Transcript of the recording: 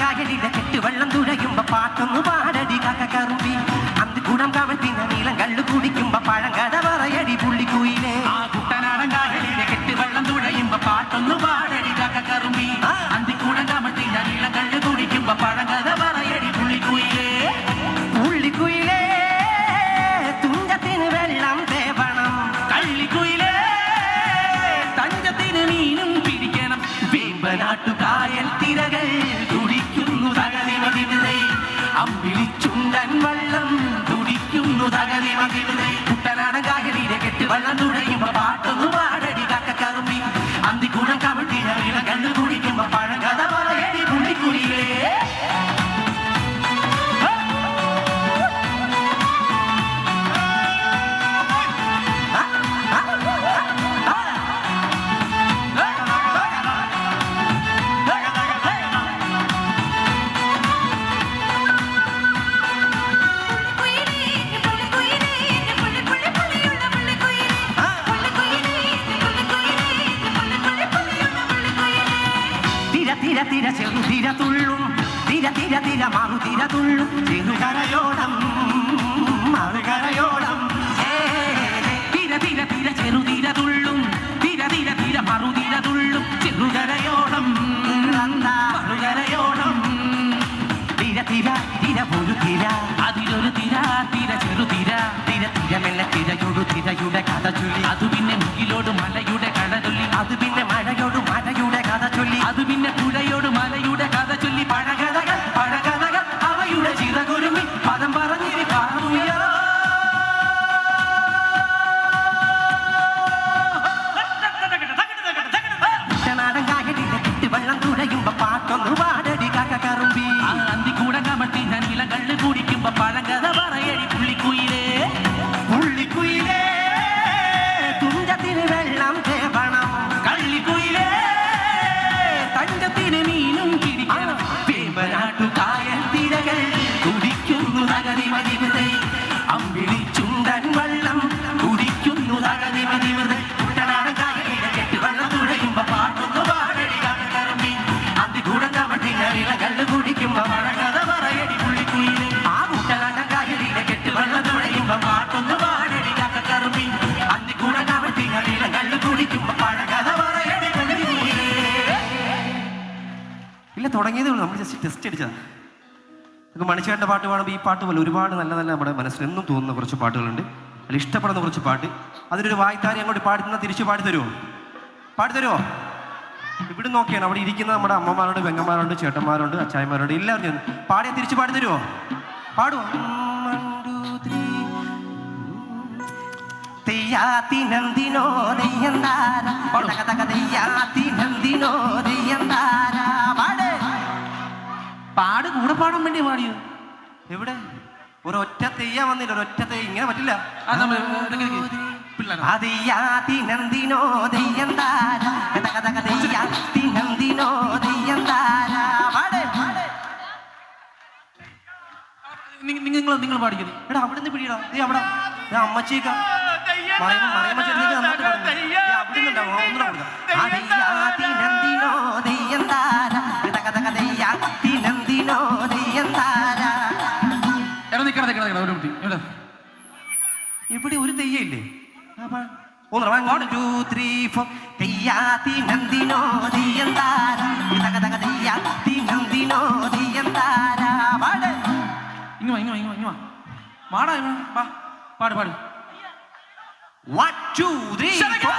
കായലിലെ കെട്ടുവെള്ളം തുഴയുമ്പോ പാട്ടൊന്നു പാടടി കക്കറുമ്പി അന്ത് ഗുണം കവൽ പിന്നെ നീളം കള്ളു കുടിക്കുമ്പോ വേമ്പനാട്ടു കായൽ തിരകൾ തുടിക്കുന്നു തകതി മതിവിതൈ അമ്പിളിച്ചുണ്ടൻ വള്ളം തുടിക്കുന്നു തകതി മതിവിതൈ കുട്ടനാടൻ കായലിലെ കെട്ട് വള്ളം തുഴയുമ്പോ പാടടി തിര തിര തിര ചെറു തിര തുള്ളും തിര തിര തിര മാറു തിര തുള്ളും ചെറുകരയോടം മറുകരയോടം തിര തിര തിര ചെറുതിര തുള്ളും തിര തിര തിര മറുതിര തുള്ളും ചെറുകരയോളം നന്ദാ. തിര തിര തിര ഒരു തിര അതിലൊരു തിര തിര ചെറുതിര തിര തിര മെല്ലെ തിരയൊടു തിരയുടെ ഇല്ല തുടങ്ങിയതേ ഉള്ളൂ. നമ്മൾ ജസ്റ്റ് ടെസ്റ്റ് അടിച്ചതാണ് നമുക്ക് മണിച്ചേട്ടന്റെ പാട്ട് പാടുമ്പോൾ ഈ പാട്ട് പോലെ ഒരുപാട് നല്ല നല്ല നമ്മുടെ മനസ്സിൽ എന്നും തോന്നുന്ന കുറച്ച് പാട്ടുകളുണ്ട്. അതിൽ ഇഷ്ടപ്പെടുന്ന കുറച്ച് പാട്ട്. അതിനൊരു വായ്ത്താരി അങ്ങോട്ട് പാടുന്ന തിരിച്ച് പാടി തരുമോ പാടി തരുമോ ഇവിടെ നോക്കിയാണ്. അവിടെ ഇരിക്കുന്ന നമ്മുടെ അമ്മമാരുണ്ട് പെങ്ങന്മാരുണ്ട് ചേട്ടന്മാരുണ്ട് അച്ചായന്മാരുണ്ട് എല്ലാവരും പാടിയാൽ തിരിച്ച് പാടി തരുമോ പാടുമോ തെയ്യന്താര. തക തെയ്യാത്തിനന്തിനോ തെയ്യന്താര? പാട് കൂടെ പാടാൻ വേണ്ടി പാടിയത് എവിടെ? ഒരൊറ്റ തെയ്യ വന്നില്ല ഒരൊറ്റ തെയ്യ. ഇങ്ങനെ പറ്റില്ല. നിങ്ങൾ നിങ്ങൾ പാടിക്കത് എടാ അവിടെ. നിന്ന് പിടിയടാ ദേ അവിടെ ഞാൻ അമ്മച്ചേക്ക അതിയാതിനന്തിനോ ഇവിടെ ഒരു തെയ്യ ഇല്ലേ വൺ ടു ത്രീ ഫോർ തെയ്യാത്തി നന്ദിനോ തെയ്യന്താര തക തക തെയ്യാത്തി നന്ദിനോ തെയ്യന്താര പാട് ഇങ്ങ് ഇങ്ങ ഇങ്ങ് ഇങ്ങ് ഇങ്ങ് വാ പാട് പാട് വൺ ടു ത്രീ ഫോർ